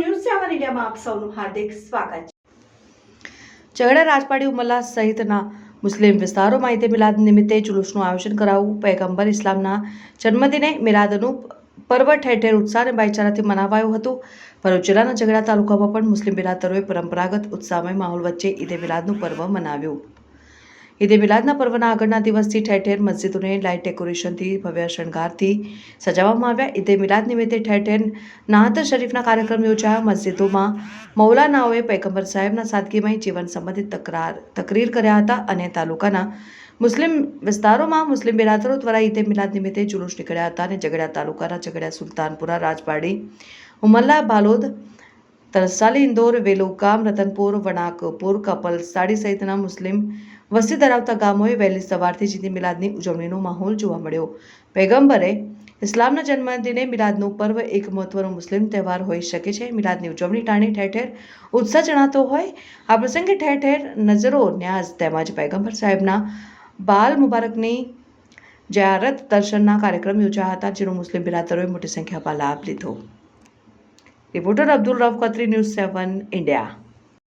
મીડિયામાં આપ સૌનું હાર્દિક સ્વાગત છે. ઝઘડા રાજપાડી ઉમલ્લા સહિતના મુસ્લિમ વિસ્તારોમાં ઈદે મિલાદ નિમિત્તે જુલુસનું આયોજન કરાવવું પૈગંબર ઇસ્લામના જન્મદિને મિલાદનું પર્વ ઠેર ઠેર ઉત્સાહ અને ભાઈચારાથી મનાવાયું હતું. ભરૂચ જિલ્લાના ઝઘડા તાલુકામાં પણ મુસ્લિમ બિરાદરોએ પરંપરાગત ઉત્સાહમય માહોલ વચ્ચે ઈદે મિલાદનું પર્વ મનાવ્યું. ઈદે મિલાદના પર્વના આગળના દિવસથી ઠેર ઠેર મસ્જિદોને લાઇટ ડેકોરેશનથી ભવ્ય શણગારથી સજાવવામાં આવ્યા. ઈદે મિલાદ નિમિત્તે ઠેર ઠેર નાહત શરીફના કાર્યક્રમ યોજાયા. મસ્જિદોમાં મૌલાનાઓએ પૈગંબર સાહેબના સાદગીમય જીવન સંબંધિત તકરાર, તકરીર કર્યા હતા અને તાલુકાના મુસ્લિમ વિસ્તારોમાં મુસ્લિમ બિરાદરો દ્વારા ઈદે મિલાદ નિમિત્તે જુલુસ નીકળ્યા હતા અને ઝઘડા તાલુકાના ઝઘડા સુલતાનપુરા રાજપાડી ઉમલ્લા બાલોદ, તરસાલી, ઇન્દોર વેલુકામ રતનપુર વણાકપુર કપલસાડી સહિતના મુસ્લિમ વસ્તી ધરાવતા ગામોએ વહેલી સવારથી જ મિલાદની ઉજવણીનો માહોલ જોવા મળ્યો. પૈગંબરે ઇસ્લામના જન્મદિને મિલાદનું પર્વ એક મહત્વનો મુસ્લિમ તહેવાર હોઈ શકે છે. મિલાદની ઉજવણી ટાણી ઠેર ઠેર ઉત્સાહ જણાતો હોય. આ પ્રસંગે ઠેર ઠેર નજરો ન્યાઝ તેમજ પૈગંબર સાહેબના બાલ મુબારકની જયારત દર્શનના કાર્યક્રમ યોજાયા હતા, જેનો મુસ્લિમ બિરાદરોએ મોટી સંખ્યામાં લાભ લીધો. Reporter Abdul Rauf Katri news seven, India.